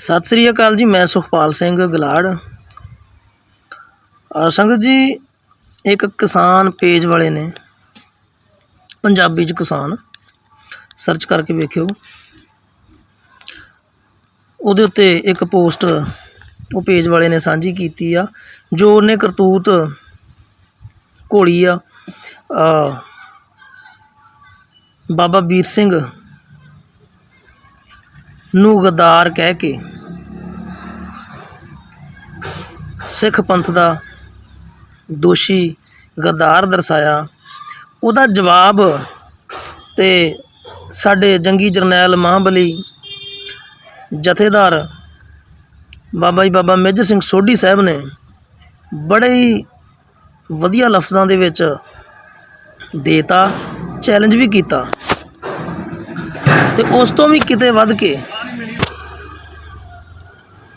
ਸਤਿ ਸ੍ਰੀ ਅਕਾਲ ਜੀ ਮੈਂ ਸੁਖਪਾਲ ਸਿੰਘ ਗਲਾੜ। ਅ, ਸੰਗਤ ਜੀ ਇੱਕ ਕਿਸਾਨ ਪੇਜ ਵਾਲੇ ਨੇ ਪੰਜਾਬੀ ਚ ਕਿਸਾਨ ਸਰਚ ਕਰਕੇ ਵੇਖਿਓ। ਉਹਦੇ ਉੱਤੇ ਇੱਕ ਪੋਸਟ ਉਹ ਪੇਜ ਵਾਲੇ ਨੇ ਸਾਂਝੀ ਕੀਤੀ ਆ ਜੋ ਉਹਨੇ ਕਰਤੂਤ ਘੋਲੀ ਆ ਬਾਬਾ ਵੀਰ ਸਿੰਘ ਨੂੰ ਗਦਾਰ ਕਹਿ ਕੇ ਸਿੱਖ ਪੰਥ ਦਾ ਦੋਸ਼ੀ ਗਦਾਰ ਦਰਸਾਇਆ। ਉਹਦਾ ਜਵਾਬ ਤੇ ਸਾਡੇ ਜੰਗੀ ਜਰਨੈਲ ਮਹਾਬਲੀ ਜਥੇਦਾਰ ਬਾਬਾ ਜੀ ਬਾਬਾ ਮੇਜਰ ਸਿੰਘ ਸੋਢੀ ਸਾਹਿਬ ਨੇ ਬੜੇ ਹੀ ਵਧੀਆ ਲਫ਼ਜ਼ਾਂ ਦੇ ਵਿੱਚ ਦੇਤਾ ਚੈਲੰਜ ਵੀ ਕੀਤਾ। ਤੇ ਉਸ ਤੋਂ ਵੀ ਕਿਤੇ ਵੱਧ ਕੇ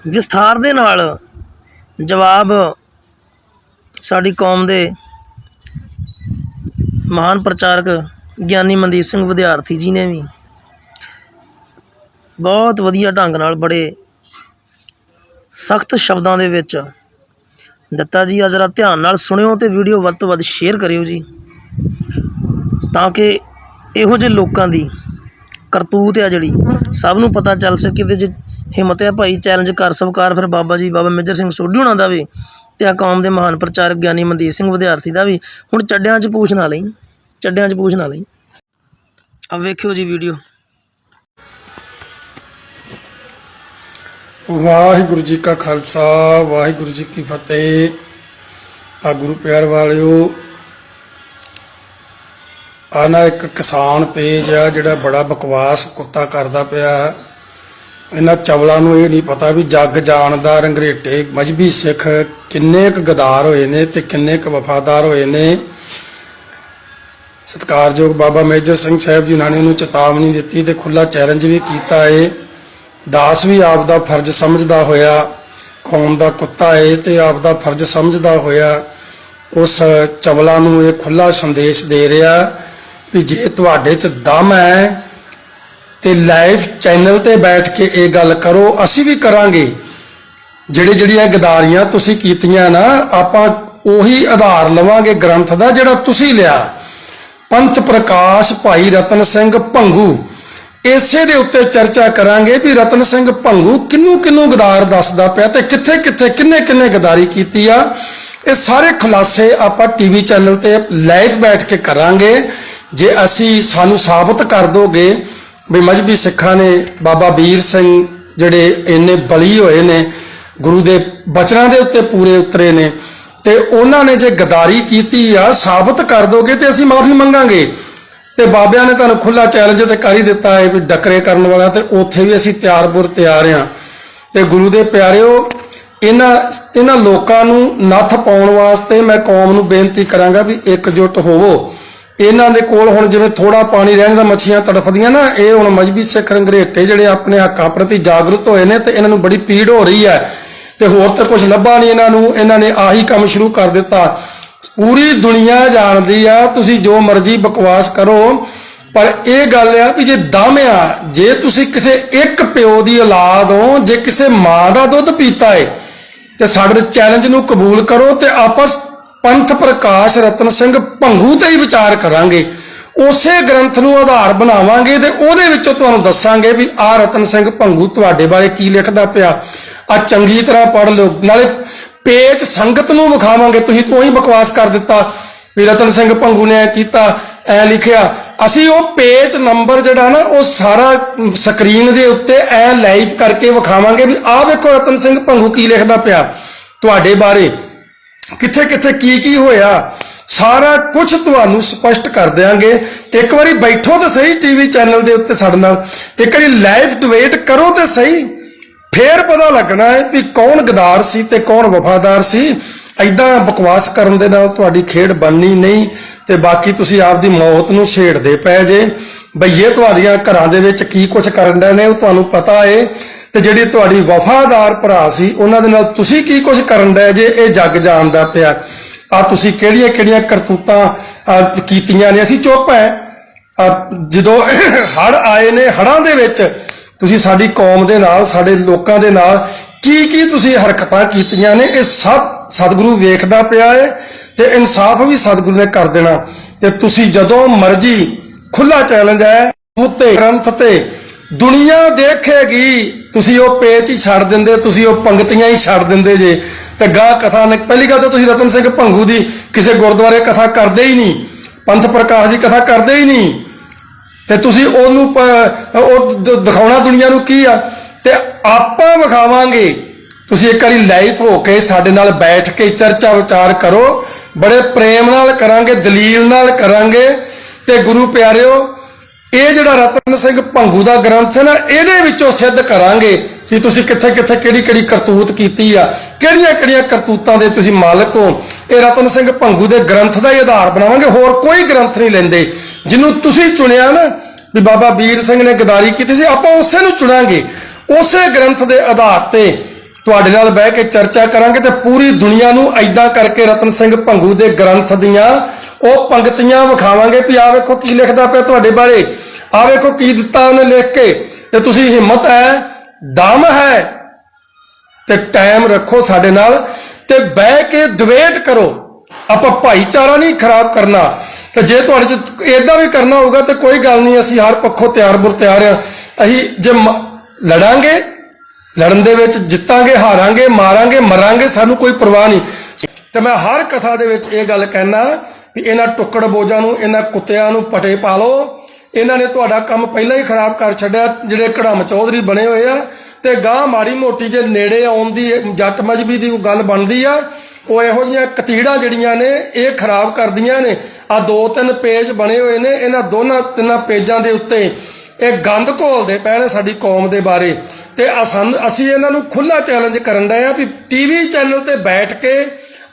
ਵਿਸਥਾਰ ਦੇ ਨਾਲ ਜਵਾਬ ਸਾਡੀ ਕੌਮ ਦੇ ਮਹਾਨ ਪ੍ਰਚਾਰਕ ਗਿਆਨੀ ਮਨਦੀਪ ਸਿੰਘ ਵਿਦਿਆਰਥੀ ਜੀ ਨੇ ਵੀ ਬਹੁਤ ਵਧੀਆ ਢੰਗ ਨਾਲ ਬੜੇ ਸਖਤ ਸ਼ਬਦਾਂ ਦੇ ਵਿੱਚ ਦਿੱਤਾ ਜੀ। ਆ ਜਰਾ ਧਿਆਨ ਨਾਲ ਸੁਣਿਓ ਤੇ ਵੀਡੀਓ ਵੱਧ ਤੋਂ ਵੱਧ ਸ਼ੇਅਰ ਕਰਿਓ ਜੀ ਤਾਂ ਕਿ ਇਹੋ ਜਿਹੇ ਲੋਕਾਂ ਦੀ ਕਰਤੂਤ ਆ ਜਿਹੜੀ ਸਭ ਨੂੰ ਪਤਾ ਚੱਲ ਸਕੇ ਤੇ ਜੇ ਹਿੰਮਤ ਹੈ ਭਾਈ ਚੈਲੰਜ ਕਰ, ਸਵਕਾਰ। ਫਿਰ ਬਾਬਾ ਜੀ, ਬਾਬਾ ਮੇਜਰ ਸਿੰਘ ਸੋਢੀ ਹੋਣਾ ਦਾ ਵੀ ਤੇ ਆ ਕੌਮ ਦੇ ਮਹਾਨ ਪ੍ਰਚਾਰਕ ਗਿਆਨੀ ਮਨਦੀਪ ਸਿੰਘ ਵਿਦਿਆਰਥੀ ਦਾ ਵੀ। ਹੁਣ ਚੱਡਿਆਂ 'ਚ ਪੂਛ ਨਾ ਲਈ, ਚੱਡਿਆਂ 'ਚ ਪੂਛ ਨਾ ਲਈ। ਆ ਵੇਖਿਓ ਜੀ ਵੀਡੀਓ ਵਾਹਿਗੁਰੂ ਜੀ ਕਾ ਖਾਲਸਾ, ਵਾਹਿਗੁਰੂ ਜੀ ਕੀ ਫਤਿਹ। ਆ ਗੁਰੂ ਪਿਆਰ ਵਾਲਿਓ ਆ ਇੱਕ ਕਿਸਾਨ ਪੇਜ ਆ ਜਿਹੜਾ ਬੜਾ ਬਕਵਾਸ ਕੁੱਤਾ ਕਰਦਾ ਪਿਆ। ਇਹਨਾਂ ਚਵਲਾਂ ਨੂੰ ਇਹ ਨਹੀਂ ਪਤਾ ਵੀ ਜੱਗ ਜਾਣਦਾ ਰੰਗਰੇਟੇ ਮਜਬੀ ਸਿੱਖ ਕਿੰਨੇ ਕੁ ਗਦਾਰ ਹੋਏ ਨੇ ਤੇ ਕਿੰਨੇ ਕੁ ਵਫਾਦਾਰ ਹੋਏ ਨੇ। ਸਤਿਕਾਰਯੋਗ ਬਾਬਾ ਮੇਜਰ ਸਿੰਘ ਸਾਹਿਬ ਜੀ ਨੇ ਉਹਨੂੰ ਚੇਤਾਵਨੀ ਦਿੱਤੀ ਤੇ ਖੁੱਲਾ ਚੈਲੰਜ ਵੀ ਕੀਤਾ ਏ। ਦਾਸ ਵੀ ਆਪ ਦਾ ਫਰਜ਼ ਸਮਝਦਾ ਹੋਇਆ, ਕੌਮ ਦਾ ਕੁੱਤਾ ਏ ਤੇ ਆਪ ਦਾ ਫਰਜ਼ ਸਮਝਦਾ ਹੋਇਆ, ਉਸ ਚਵਲਾ ਨੂੰ ਇਹ ਖੁੱਲਾ ਸੰਦੇਸ਼ ਦੇ ਰਿਹਾ ਵੀ ਜੇ ਤੁਹਾਡੇ 'ਚ ਦਮ ਹੈ ਤੇ ਲਾਈਵ ਚੈਨਲ ਤੇ ਬੈਠ ਕੇ ਇਹ ਗੱਲ ਕਰੋ, ਅਸੀਂ ਵੀ ਕਰਾਂਗੇ। ਜਿਹੜੇ ਜਿਹੜੀਆਂ ਗਦਾਰੀਆਂ ਤੁਸੀਂ ਕੀਤੀਆਂ ਨਾ, ਆਪਾਂ ਉਹੀ ਆਧਾਰ ਲਵਾਂਗੇ ਗ੍ਰੰਥ ਦਾ ਜਿਹੜਾ ਤੁਸੀਂ ਲਿਆ। ਪੰਥ ਪ੍ਰਕਾਸ਼ ਭਾਈ ਰਤਨ ਸਿੰਘ ਭੰਗੂ। ਇਸੇ ਦੇ ਉੱਤੇ ਚਰਚਾ ਕਰਾਂਗੇ ਵੀ ਰਤਨ ਸਿੰਘ ਭੰਗੂ ਕਿੰਨੂੰ ਕਿੰਨੂੰ ਗਦਾਰ ਦੱਸਦਾ ਪਿਆ ਤੇ ਕਿੱਥੇ ਕਿੱਥੇ ਕਿੰਨੇ ਕਿੰਨੇ ਗਦਾਰੀ ਕੀਤੀ ਆ। ਇਹ ਸਾਰੇ ਖੁਲਾਸੇ ਆਪਾਂ ਟੀਵੀ ਚੈਨਲ ਤੇ ਲਾਈਵ ਬੈਠ ਕੇ ਕਰਾਂਗੇ। ਜੇ ਅਸੀਂ ਸਾਨੂੰ ਸਾਬਤ ਕਰ ਦੋਗੇ ਵੀ ਮਜਬੀ ਸਿੱਖਾਂ ਨੇ, ਬਾਬਾ ਵੀਰ ਸਿੰਘ ਜਿਹੜੇ ਇੰਨੇ ਬਲੀ ਹੋਏ ਨੇ, ਗੁਰੂ ਦੇ ਬਚਨਾਂ ਦੇ ਉੱਤੇ ਪੂਰੇ ਉਤਰੇ ਨੇ ਤੇ ਉਹਨਾਂ ਨੇ ਜੇ ਗਦਾਰੀ ਕੀਤੀ ਆ, ਸਾਬਤ ਕਰ ਦੋਗੇ ਤੇ ਅਸੀਂ ਮਾਫੀ ਮੰਗਾਂਗੇ। ਤੇ ਬਾਬਿਆਂ ਨੇ ਤੁਹਾਨੂੰ ਖੁੱਲਾ ਚੈਲੰਜ ਤੇ ਕਰ ਹੀ ਦਿੱਤਾ ਹੈ ਵੀ ਡਕਰੇ ਕਰਨ ਵਾਲਾ ਤੇ ਉੱਥੇ ਵੀ ਅਸੀਂ ਤਿਆਰ-ਬੁਰ ਤਿਆਰ ਆ ਤੇ ਗੁਰੂ ਦੇ ਪਿਆਰਿਓ, ਇਹਨਾਂ ਇਹਨਾਂ ਲੋਕਾਂ ਨੂੰ ਨੱਥ ਪਾਉਣ ਵਾਸਤੇ ਮੈਂ ਕੌਮ ਨੂੰ ਬੇਨਤੀ ਕਰਾਂਗਾ ਵੀ ਇਕਜੁੱਟ ਹੋਵੋ। ਇਹਨਾਂ ਦੇ ਕੋਲ ਹੁਣ ਜਿਵੇਂ ਥੋੜਾ ਪਾਣੀ ਰਹਿ ਜਾਂਦਾ, ਮੱਛੀਆਂ ਤੜਫਦੀਆਂ ਨਾ, ਇਹ ਹੁਣ ਮਜਬੀ ਸਿੱਖ ਰੰਗਰੇਟੇ ਜਿਹੜੇ ਆਪਣੇ ਹੱਕਾਂ ਪ੍ਰਤੀ ਜਾਗਰੂਕ ਹੋਏ ਨੇ ਤੇ ਇਹਨਾਂ ਨੂੰ ਬੜੀ ਪੀੜ ਹੋ ਰਹੀ ਹੈ ਤੇ ਹੋਰ ਤਾਂ ਕੁਝ ਲੱਭਾ ਨਹੀਂ ਇਹਨਾਂ ਨੂੰ, ਇਹਨਾਂ ਨੇ ਆਹੀ ਕੰਮ ਸ਼ੁਰੂ ਕਰ ਦਿੱਤਾ। ਪੂਰੀ ਦੁਨੀਆ ਜਾਣਦੀ ਆ, ਤੁਸੀਂ ਜੋ ਮਰਜ਼ੀ ਬਕਵਾਸ ਕਰੋ, ਪਰ ਇਹ ਗੱਲ ਆ ਵੀ ਜੇ ਦਮ ਆ, ਜੇ ਤੁਸੀਂ ਕਿਸੇ ਇੱਕ ਪਿਓ ਦੀ ਔਲਾਦ ਹੋ, ਜੇ ਕਿਸੇ ਮਾਂ ਦਾ ਦੁੱਧ ਪੀਤਾ ਏ, ਤੇ ਸਾਡੇ ਚੈਲੰਜ ਨੂੰ ਕਬੂਲ ਕਰੋ ਤੇ ਆਪਸ ਪੰਥ ਪ੍ਰਕਾਸ਼ ਰਤਨ ਸਿੰਘ ਭੰਗੂ ਤੇ ਹੀ ਵਿਚਾਰ ਕਰਾਂਗੇ। ਉਸੇ ਗ੍ਰੰਥ ਨੂੰ ਆਧਾਰ ਬਣਾਵਾਂਗੇ ਤੇ ਉਹਦੇ ਵਿੱਚੋਂ ਤੁਹਾਨੂੰ ਦੱਸਾਂਗੇ ਵੀ ਆ ਰਤਨ ਸਿੰਘ ਭੰਗੂ ਤੁਹਾਡੇ ਬਾਰੇ ਕੀ ਲਿਖਦਾ ਪਿਆ। ਆ ਚੰਗੀ ਤਰ੍ਹਾਂ ਪੜ੍ਹ ਲਓ, ਨਾਲੇ ਪੇਚ ਸੰਗਤ ਨੂੰ ਵਿਖਾਵਾਂਗੇ। ਤੁਸੀਂ ਤੋਂ ਹੀ ਬਕਵਾਸ ਕਰ ਦਿੱਤਾ ਵੀ ਰਤਨ ਸਿੰਘ ਭੰਗੂ ਨੇ ਇਹ ਕੀਤਾ, ਐ ਲਿਖਿਆ। ਅਸੀਂ ਉਹ ਪੇਜ ਨੰਬਰ ਜਿਹੜਾ ਨਾ, ਉਹ ਸਾਰਾ ਸਕਰੀਨ ਦੇ ਉੱਤੇ ਐ ਲਾਈਵ ਕਰਕੇ ਵਿਖਾਵਾਂਗੇ ਵੀ ਆਹ ਵੇਖੋ ਰਤਨ ਸਿੰਘ ਭੰਗੂ ਕੀ ਲਿਖਦਾ ਪਿਆ। ਤੁਹਾਡੇ ਬਾਰੇ ਕਿੱਥੇ ਕਿੱਥੇ ਕੀ ਕੀ ਹੋਇਆ, ਸਾਰਾ ਕੁਝ ਤੁਹਾਨੂੰ ਸਪਸ਼ਟ ਕਰ ਦਿਆਂਗੇ। ਇੱਕ ਵਾਰੀ ਬੈਠੋ ਤੇ ਸਹੀ ਟੀਵੀ ਚੈਨਲ ਦੇ ਉੱਤੇ ਸਾਡੇ ਨਾਲ। ਇੱਕ ਵਾਰੀ ਲਾਈਵ ਡਿਬੇਟ ਕਰੋ ਤੇ ਸਹੀ। ਫੇਰ ਪਤਾ ਲੱਗਣਾ ਹੈ ਵੀ ਕੌਣ ਗਦਾਰ ਸੀ ਤੇ ਕੌਣ ਵਫਾਦਾਰ ਸੀ। ਐਦਾਂ ਬਕਵਾਸ ਕਰਨ ਦੇ ਨਾਲ ਤੁਹਾਡੀ ਖੇਡ ਬਣਨੀ ਨਹੀਂ ਤੇ ਬਾਕੀ ਤੁਸੀਂ ਆਪਦੀ ਮੌਤ ਨੂੰ ਛੇੜਦੇ ਪਏ ਜੇ। ਬਈਏ, ਤੁਹਾਡੀਆਂ ਘਰਾਂ ਦੇ ਵਿੱਚ ਕੀ ਕੁਝ ਕਰਨ ਦੇ ਨੇ ਉਹ ਤੁਹਾਨੂੰ ਪਤਾ ਏ। ਤੇ ਜਿਹੜੀ ਤੁਹਾਡੀ ਵਫਾਦਾਰ ਭਰਾ ਸੀ, ਉਹਨਾਂ ਦੇ ਨਾਲ ਤੁਸੀਂ ਕੀ ਕੁਝ ਕਰਨ ਦੇ ਜੇ? ਇਹ ਜੱਗ ਜਾਣਦਾ ਪਿਆ। ਆ ਤੁਸੀਂ ਕਿਹੜੀਆਂ ਕਿਹੜੀਆਂ ਕਰਤੂਤਾਂ ਕੀਤੀਆਂ ਨੇ? ਅਸੀਂ ਚੁੱਪ ਹੈ ਜਦੋਂ ਹੜ ਆਏ ਨੇ ਹੜਾਂ ਦੇ ਵਿੱਚ, ਤੁਸੀਂ ਸਾਡੀ ਕੌਮ ਦੇ ਨਾਲ, ਸਾਡੇ ਲੋਕਾਂ ਦੇ ਨਾਲ ਕੀ ਕੀ ਤੁਸੀਂ ਹਰਕਤਾਂ ਕੀਤੀਆਂ ਨੇ? ਇਹ ਸਭ ਸਤਿਗੁਰੂ ਵੇਖਦਾ ਪਿਆ ਹੈ ਤੇ ਇਨਸਾਫ ਵੀ ਸਤਿਗੁਰੂ ਨੇ ਕਰ ਦੇਣਾ। ਤੇ ਤੁਸੀਂ ਜਦੋਂ ਮਰਜ਼ੀ ਖੁੱਲਾ ਚੈਲੰਜ ਹੈ, ਉੱਤੇ, ਗ੍ਰੰਥ ਤੇ ਦੁਨੀਆ ਦੇਖੇਗੀ, ਤੁਸੀਂ ਉਹ ਪੇਚ ਹੀ ਛੱਡ ਦਿੰਦੇ, ਤੁਸੀਂ ਉਹ ਪੰਕਤੀਆਂ ਹੀ ਛੱਡ ਦਿੰਦੇ ਜੇ। ਤੇ ਗਾਂ ਕਥਾ ਨੇ ਪਹਿਲੀ ਗੱਲ ਤਾਂ ਤੁਸੀਂ ਰਤਨ ਸਿੰਘ ਭੰਗੂ ਦੀ ਕਿਸੇ ਗੁਰਦੁਆਰੇ ਕਥਾ ਕਰਦੇ ਹੀ ਨਹੀਂ। ਪੰਥ ਪ੍ਰਕਾਸ਼ ਦੀ ਕਥਾ ਕਰਦੇ ਹੀ ਨਹੀਂ। ਤੇ ਤੁਸੀਂ ਉਹਨੂੰ ਉਹ ਦਿਖਾਉਣਾ ਦੁਨੀਆ ਨੂੰ ਕੀ ਆ? ਤੇ ਆਪਾਂ ਵਿਖਾਵਾਂਗੇ। ਤੁਸੀਂ ਇੱਕ ਵਾਰੀ ਲਾਈਵ ਹੋ ਕੇ ਸਾਡੇ ਨਾਲ ਬੈਠ ਕੇ ਚਰਚਾ ਵਿਚਾਰ ਕਰੋ। ਬੜੇ ਪ੍ਰੇਮ ਨਾਲ ਕਰਾਂਗੇ, ਦਲੀਲ ਨਾਲ ਕਰਾਂਗੇ। ਤੇ ਗੁਰੂ ਪਿਆਰਿਓ ਇਹ ਜਿਹੜਾ ਰਤਨ ਸਿੰਘ ਭੰਗੂ ਦਾ ਗ੍ਰੰਥ ਹੈ ਨਾ, ਇਹਦੇ ਵਿੱਚੋਂ ਸਿੱਧ ਕਰਾਂਗੇ ਕਿ ਤੁਸੀਂ ਕਿੱਥੇ ਕਿੱਥੇ ਕਿਹੜੀ ਕਿਹੜੀ ਕਰਤੂਤ ਕੀਤੀ ਆ, ਕਿਹੜੀਆਂ ਕਿਹੜੀਆਂ ਕਰਤੂਤਾਂ ਦੇ ਤੁਸੀਂ ਮਾਲਕ ਹੋ। ਇਹ ਰਤਨ ਸਿੰਘ ਭੰਗੂ ਦੇ ਗ੍ਰੰਥ ਦਾ ਹੀ ਆਧਾਰ ਬਣਾਵਾਂਗੇ, ਹੋਰ ਕੋਈ ਗ੍ਰੰਥ ਨਹੀਂ ਲੈਂਦੇ। ਜਿਹਨੂੰ ਤੁਸੀਂ ਚੁਣਿਆ ਨਾ, ਵੀ ਬਾਬਾ ਵੀਰ ਸਿੰਘ ਨੇ ਗਦਾਰੀ ਕੀਤੀ ਸੀ, ਆਪਾਂ ਉਸੇ ਨੂੰ ਚੁਣਾਂਗੇ। ਉਸੇ ਗ੍ਰੰਥ ਦੇ ਆਧਾਰ ਤੇ ਤੁਹਾਡੇ ਨਾਲ ਬਹਿ ਕੇ ਚਰਚਾ ਕਰਾਂਗੇ ਤੇ ਪੂਰੀ ਦੁਨੀਆ ਨੂੰ ਐਦਾਂ ਕਰਕੇ ਰਤਨ ਸਿੰਘ ਭੰਗੂ ਦੇ ਗ੍ਰੰਥ ਦੀਆਂ ਉਹ ਪੰਗਤੀਆਂ ਵਿਖਾਵਾਂਗੇ ਵੀ ਆ ਵੇਖੋ ਕੀ ਲਿਖਦਾ ਪਿਆ ਤੁਹਾਡੇ ਬਾਰੇ। ਆ ਵੇਖੋ ਕੀ ਦਿੱਤਾ ਉਹਨੇ ਲਿਖ ਕੇ। ਤੇ ਤੁਸੀਂ ਹਿੰਮਤ ਹੈ, ਦਮ ਹੈ ਤੇ ਟਾਈਮ ਰੱਖੋ ਸਾਡੇ ਨਾਲ ਤੇ ਬਹਿ ਕੇ ਡਿਬੇਟ ਕਰੋ। ਆਪਾਂ ਭਾਈਚਾਰਾ ਨਹੀਂ ਖਰਾਬ ਕਰਨਾ। ਤੇ ਜੇ ਤੁਹਾਡੇ ਚ ਇਦਾਂ ਵੀ ਕਰਨਾ ਹੋਊਗਾ ਤੇ ਕੋਈ ਗੱਲ ਨਹੀਂ, ਅਸੀਂ ਹਰ ਪੱਖੋਂ ਤਿਆਰ ਬੁਰ ਤਿਆਰ ਆ ਅਸੀਂ ਜੇ ਮ- ਲੜਾਂਗੇ, ਲੜਨ ਦੇ ਵਿੱਚ ਜਿੱਤਾਂਗੇ, ਹਾਰਾਂਗੇ, ਮਾਰਾਂਗੇ, ਮਰਾਂਗੇ, ਸਾਨੂੰ ਕੋਈ ਪਰਵਾਹ ਨਹੀਂ। ਤੇ ਮੈਂ ਹਰ ਕਥਾ ਦੇ ਵਿੱਚ ਇਹ ਗੱਲ ਕਹਿਣਾ ਵੀ ਇਹਨਾਂ ਟੁੱਕੜ ਬੋਝਾਂ ਨੂੰ, ਇਹਨਾਂ ਕੁੱਤਿਆਂ ਨੂੰ ਪਟੇ ਪਾ ਲਓ। ਇਹਨਾਂ ਨੇ ਤੁਹਾਡਾ ਕੰਮ ਪਹਿਲਾਂ ਹੀ ਖਰਾਬ ਕਰ ਛੱਡਿਆ, ਜਿਹੜੇ ਕੜਮ ਚੌਧਰੀ ਬਣੇ ਹੋਏ ਆ। ਤੇ ਗਾਂ ਮਾੜੀ ਮੋਟੀ ਜੇ ਨੇੜੇ ਆਉਣ ਦੀ ਜੱਟ ਮਜਬੀ ਦੀ ਕੋਈ ਗੱਲ ਬਣਦੀ ਆ, ਉਹ ਇਹੋ ਜਿਹੀਆਂ ਕਤੀੜਾਂ ਜਿਹੜੀਆਂ ਨੇ, ਇਹ ਖਰਾਬ ਕਰਦੀਆਂ ਨੇ। ਆ ਦੋ ਤਿੰਨ ਪੇਜ ਬਣੇ ਹੋਏ ਨੇ, ਇਹਨਾਂ ਦੋਨਾਂ ਤਿੰਨਾਂ ਪੇਜਾਂ ਦੇ ਉੱਤੇ ਇਹ ਗੰਦ ਘੋਲਦੇ ਪਏ ਨੇ ਸਾਡੀ ਕੌਮ ਦੇ ਬਾਰੇ। ਤੇ ਸਾਨੂੰ ਅਸੀਂ ਇਹਨਾਂ ਨੂੰ ਖੁੱਲਾ ਚੈਲੰਜ ਕਰਨ ਡਏ ਆ ਵੀ ਟੀਵੀ ਚੈਨਲ ਤੇ ਬੈਠ ਕੇ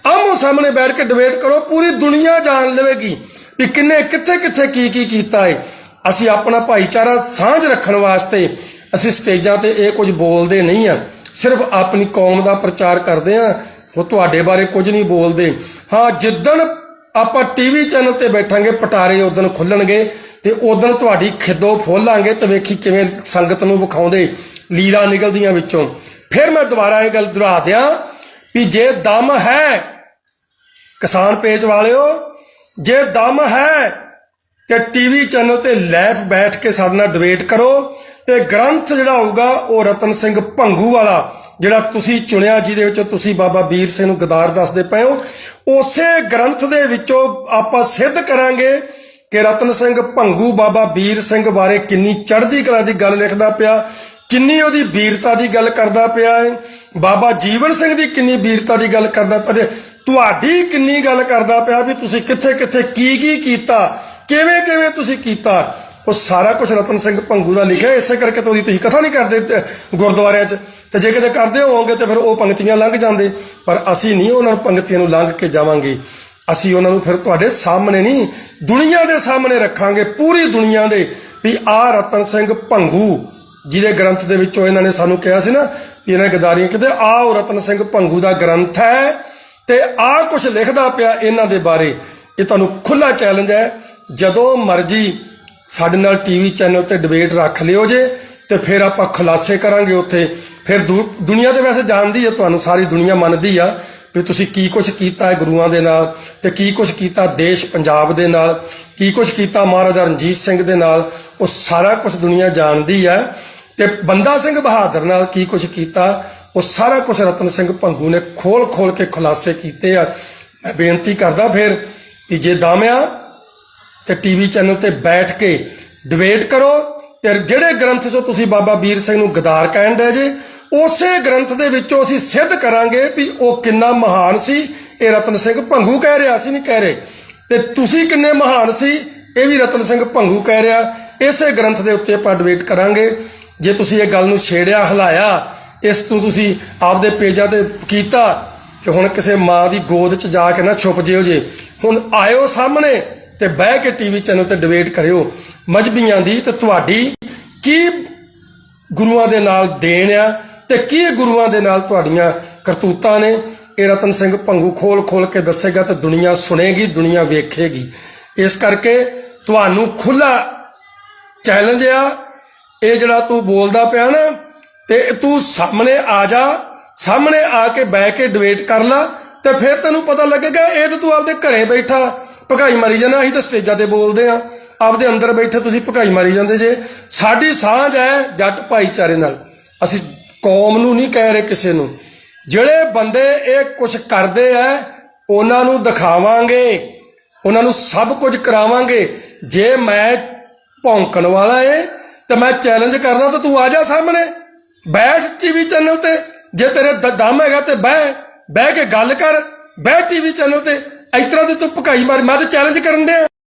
ਆਮੋ ਸਾਹਮਣੇ ਬੈਠ ਕੇ ਡਿਬੇਟ ਕਰੋ, ਪੂਰੀ ਦੁਨੀਆ ਜਾਣ ਲਵੇਗੀ ਵੀ ਕਿੰਨੇ, ਕਿੱਥੇ ਕਿੱਥੇ ਕੀ ਕੀ ਕੀਤਾ ਹੈ ਅਸੀਂ ਆਪਣਾ ਭਾਈਚਾਰਾ ਸਾਂਝ ਰੱਖਣ ਵਾਸਤੇ ਅਸੀਂ ਸਟੇਜਾਂ ਤੇ ਇਹ ਕੁਝ ਬੋਲਦੇ ਨਹੀਂ ਆ। ਸਿਰਫ ਆਪਣੀ ਕੌਮ ਦਾ ਪ੍ਰਚਾਰ ਕਰਦੇ ਆ। ਉਹ ਤੁਹਾਡੇ ਬਾਰੇ ਕੁਝ ਨਹੀਂ ਬੋਲਦੇ। ਹਾਂ, ਜਿੱਦਣ ਆਪਾਂ ਟੀਵੀ ਚੈਨਲ ਤੇ ਬੈਠਾਂਗੇ, ਪਟਾਰੇ ਉਦੋਂ ਖੁੱਲਣਗੇ ਤੇ ਉਦੋਂ ਤੁਹਾਡੀ ਖਿੱਦੋ ਫੋਲਾਂਗੇ ਤੇ ਵੇਖੀ ਕਿਵੇਂ ਸੰਗਤ ਨੂੰ ਵਿਖਾਉਂਦੇ ਲੀਲਾ ਨਿਕਲਦੀਆਂ ਵਿੱਚੋਂ। ਫਿਰ ਮੈਂ ਦੁਬਾਰਾ ਇਹ ਗੱਲ ਦੁਹਰਾ ਦਿਆਂ ਵੀ ਜੇ ਦਮ ਹੈ, ਕਿਸਾਨ ਪੇਜ ਵਾਲਿਓ, ਜੇ ਦਮ ਹੈ ਤੇ ਟੀਵੀ ਚੈਨਲ ਤੇ ਲਾਈਵ ਬੈਠ ਕੇ ਸਾਡੇ ਨਾਲ ਡਿਬੇਟ ਕਰੋ ਤੇ ਗ੍ਰੰਥ ਜਿਹੜਾ ਹੋਊਗਾ ਉਹ ਰਤਨ ਸਿੰਘ ਭੰਗੂ ਵਾਲਾ, ਜਿਹੜਾ ਤੁਸੀਂ ਚੁਣਿਆ ਜਿਹਦੇ ਵਿੱਚ ਤੁਸੀਂ ਬਾਬਾ ਵੀਰ ਸਿੰਘ ਨੂੰ ਗਦਾਰ ਦੱਸਦੇ ਪਏ ਹੋ, ਉਸੇ ਗ੍ਰੰਥ ਦੇ ਵਿੱਚੋਂ ਆਪਾਂ ਸਿੱਧ ਕਰਾਂਗੇ ਕਿ ਰਤਨ ਸਿੰਘ ਭੰਗੂ ਬਾਬਾ ਵੀਰ ਸਿੰਘ ਬਾਰੇ ਕਿੰਨੀ ਚੜ੍ਹਦੀ ਕਲਾ ਦੀ ਗੱਲ ਲਿਖਦਾ ਪਿਆ, ਕਿੰਨੀ ਉਹਦੀ ਵੀਰਤਾ ਦੀ ਗੱਲ ਕਰਦਾ ਪਿਆ ਹੈ ਬਾਬਾ ਜੀਵਨ ਸਿੰਘ ਦੀ ਕਿੰਨੀ ਵੀਰਤਾ ਦੀ ਗੱਲ ਕਰਦਾ ਪਿਆ ਤੇ ਤੁਹਾਡੀ ਕਿੰਨੀ ਗੱਲ ਕਰਦਾ ਪਿਆ ਵੀ ਤੁਸੀਂ ਕਿੱਥੇ ਕਿੱਥੇ ਕੀ ਕੀ ਕੀਤਾ, ਕਿਵੇਂ ਕਿਵੇਂ ਤੁਸੀਂ ਕੀਤਾ। ਉਹ ਸਾਰਾ ਕੁਝ ਰਤਨ ਸਿੰਘ ਭੰਗੂ ਦਾ ਲਿਖਿਆ, ਇਸੇ ਕਰਕੇ ਤਾਂ ਉਹਦੀ ਤੁਸੀਂ ਕਥਾ ਨਹੀਂ ਕਰਦੇ ਗੁਰਦੁਆਰਿਆਂ 'ਚ। ਤੇ ਜੇ ਕਿਤੇ ਕਰਦੇ ਹੋਵੋਗੇ ਤੇ ਫਿਰ ਉਹ ਪੰਕਤੀਆਂ ਲੰਘ ਜਾਂਦੇ। ਪਰ ਅਸੀਂ ਨਹੀਂ ਉਹਨਾਂ ਨੂੰ ਪੰਕਤੀਆਂ ਨੂੰ ਲੰਘ ਕੇ ਜਾਵਾਂਗੇ। ਅਸੀਂ ਉਹਨਾਂ ਨੂੰ ਫਿਰ ਤੁਹਾਡੇ ਸਾਹਮਣੇ ਨਹੀਂ, ਦੁਨੀਆ ਦੇ ਸਾਹਮਣੇ ਰੱਖਾਂਗੇ, ਪੂਰੀ ਦੁਨੀਆ ਦੇ। ਵੀ ਆ ਰਤਨ ਸਿੰਘ ਭੰਗੂ, ਜਿਹਦੇ ਗ੍ਰੰਥ ਦੇ ਵਿੱਚੋਂ ਇਹਨਾਂ ਨੇ ਸਾਨੂੰ ਕਿਹਾ ਸੀ ਨਾ ਇਹਨਾਂ ਗਦਾਰੀਆਂ ਕਿਤੇ ਆਹ ਉਹ ਰਤਨ ਸਿੰਘ ਭੰਗੂ ਦਾ ਗ੍ਰੰਥ ਹੈ ਤੇ ਆਹ ਕੁਝ ਲਿਖਦਾ ਪਿਆ ਇਹਨਾਂ ਦੇ ਬਾਰੇ। ਇਹ ਤੁਹਾਨੂੰ ਖੁੱਲਾ ਚੈਲੰਜ ਹੈ। ਜਦੋਂ ਮਰਜ਼ੀ ਸਾਡੇ ਨਾਲ ਟੀਵੀ ਚੈਨਲ ਤੇ ਡਿਬੇਟ ਰੱਖ ਲਿਓ ਜੇ ਤੇ ਫਿਰ ਆਪਾਂ ਖੁਲਾਸੇ ਕਰਾਂਗੇ ਉੱਥੇ। ਫਿਰ ਦੁ- ਦੁਨੀਆ ਦੇ ਵੈਸੇ ਜਾਣਦੀ ਹੈ, ਤੁਹਾਨੂੰ ਸਾਰੀ ਦੁਨੀਆ ਮੰਨਦੀ ਆ ਵੀ ਤੁਸੀਂ ਕੀ ਕੁਝ ਕੀਤਾ ਹੈ ਗੁਰੂਆਂ ਦੇ ਨਾਲ ਤੇ ਕੀ ਕੁਝ ਕੀਤਾ ਦੇਸ਼ ਪੰਜਾਬ ਦੇ ਨਾਲ, ਕੀ ਕੁਝ ਕੀਤਾ ਮਹਾਰਾਜਾ ਰਣਜੀਤ ਸਿੰਘ ਦੇ ਨਾਲ। ਉਹ ਸਾਰਾ ਕੁਝ ਦੁਨੀਆ ਜਾਣਦੀ ਹੈ ਤੇ ਬੰਦਾ ਸਿੰਘ ਬਹਾਦਰ ਨਾਲ ਕੀ ਕੁਝ ਕੀਤਾ? ਉਹ ਸਾਰਾ ਕੁਝ ਰਤਨ ਸਿੰਘ ਭੰਗੂ ਨੇ ਖੋਲ ਖੋਲ ਕੇ ਖੁਲਾਸੇ ਕੀਤੇ ਆ। ਮੈਂ ਬੇਨਤੀ ਕਰਦਾ ਫਿਰ ਵੀ ਜੇ ਦਾਮਿਆ ਤੇ ਟੀਵੀ ਚੈਨਲ ਤੇ ਬੈਠ ਕੇ ਡਿਬੇਟ ਕਰੋ ਤੇ ਜਿਹੜੇ ਗ੍ਰੰਥ ਚੋਂ ਤੁਸੀਂ ਬਾਬਾ ਵੀਰ ਸਿੰਘ ਨੂੰ ਗਦਾਰ ਕਹਿਣ ਦੇ ਜੇ, ਉਸੇ ਗ੍ਰੰਥ ਦੇ ਵਿੱਚੋਂ ਅਸੀਂ ਸਿੱਧ ਕਰਾਂਗੇ ਵੀ ਉਹ ਕਿੰਨਾ ਮਹਾਨ ਸੀ। ਇਹ ਰਤਨ ਸਿੰਘ ਭੰਗੂ ਕਹਿ ਰਿਹਾ ਸੀ, ਨਹੀਂ ਕਹਿ ਰਹੇ। ਤੇ ਤੁਸੀਂ ਕਿੰਨੇ ਮਹਾਨ ਸੀ, ਇਹ ਵੀ ਰਤਨ ਸਿੰਘ ਭੰਗੂ ਕਹਿ ਰਿਹਾ। ਇਸੇ ਗ੍ਰੰਥ ਦੇ ਉੱਤੇ ਆਪਾਂ ਡਿਬੇਟ ਕਰਾਂਗੇ। ਜੇ ਤੁਸੀਂ ਇਹ ਗੱਲ ਨੂੰ ਛੇੜਿਆ, ਹਲਾਇਆ, ਇਸ ਤੋਂ ਤੁਸੀਂ ਆਪਦੇ ਪੇਜਾਂ ਤੇ ਕੀਤਾ ਕਿ ਹੁਣ ਕਿਸੇ ਮਾਂ ਦੀ ਗੋਦ 'ਚ ਜਾ ਕੇ ਨਾ ਛੁਪ ਜਿਓ ਜੇ। ਹੁਣ ਆਇਓ ਸਾਹਮਣੇ ਤੇ ਬਹਿ ਕੇ ਟੀਵੀ ਚੈਨਲ ਤੇ ਡਿਬੇਟ ਕਰਿਓ। ਮਜਬੀਆਂ ਦੀ ਤੇ ਤੁਹਾਡੀ ਕੀ ਗੁਰੂਆਂ ਦੇ ਨਾਲ ਦੇਣ ਆ ਤੇ ਕੀ ਗੁਰੂਆਂ ਦੇ ਨਾਲ ਤੁਹਾਡੀਆਂ ਕਰਤੂਤਾਂ ਨੇ? ਇਹ ਰਤਨ ਸਿੰਘ ਭੰਗੂ ਖੋਲ ਖੋਲ ਕੇ ਦੱਸੇਗਾ ਤੇ ਦੁਨੀਆ ਸੁਣੇਗੀ, ਦੁਨੀਆ ਵੇਖੇਗੀ। ਇਸ ਕਰਕੇ ਤੁਹਾਨੂੰ ਖੁੱਲਾ ਚੈਲੰਜ ਆ। ਇਹ ਜਿਹੜਾ ਤੂੰ ਬੋਲਦਾ ਪਿਆ ਨਾ, ਤੇ ਤੂੰ ਸਾਹਮਣੇ ਆ ਜਾ, ਸਾਹਮਣੇ ਆ ਕੇ ਬਹਿ ਕੇ ਡਿਬੇਟ ਕਰ ਲਾ, ਤੇ ਫਿਰ ਤੈਨੂੰ ਪਤਾ ਲੱਗੇਗਾ ਇਹ ਤਾਂ ਤੂੰ ਆਪਦੇ ਘਰੇ ਬੈਠਾ, ਭਗਾਈ ਮਾਰੀ ਜਾਂਦਾ, ਅਸੀਂ ਤਾਂ ਸਟੇਜਾਂ ਤੇ ਬੋਲਦੇ ਆ ਆਪਦੇ ਅੰਦਰ ਬੈਠੇ ਤੁਸੀਂ ਭਗਾਈ ਮਾਰੀ ਜਾਂਦੇ ਜੇ। ਸਾਡੀ ਸਾਂਝ ਹੈ ਜੱਟ ਭਾਈਚਾਰੇ ਨਾਲ। ਅਸੀਂ ਕੌਮ ਨੂੰ ਨਹੀਂ ਕਹਿ ਰਹੇ ਕਿਸੇ ਨੂੰ। ਜਿਹੜੇ ਬੰਦੇ ਇਹ ਕੁਝ ਕਰਦੇ ਆ, ਉਹਨਾਂ ਨੂੰ ਦਿਖਾਵਾਂਗੇ। ਉਹਨਾਂ ਨੂੰ ਸਭ ਕੁਝ ਕਰਾਵਾਂਗੇ। ਜੇ ਮੈਂ ਭੌਂਕਣ ਵਾਲਾ ਏ ਤੇ ਮੈਂ ਚੈਲੰਜ ਕਰਦਾ ਤਾਂ ਤੂੰ ਆ ਜਾ ਸਾਹਮਣੇ। ਬੈਠ ਟੀਵੀ ਚੈਨਲ ਤੇ, ਜੇ ਤੇਰੇ ਦਮ ਹੈਗਾ ਤੇ ਬਹਿ ਬਹਿ ਕੇ ਗੱਲ ਕਰ। ਬਹਿ ਟੀਵੀ ਚੈਨਲ ਤੇ, ਇਸ ਤਰ੍ਹਾਂ ਦੇ ਤੂੰ ਭਕਾਈ ਮਾਰ, ਮੈਂ ਤਾਂ ਚੈਲੰਜ ਕਰਨ ਦੇ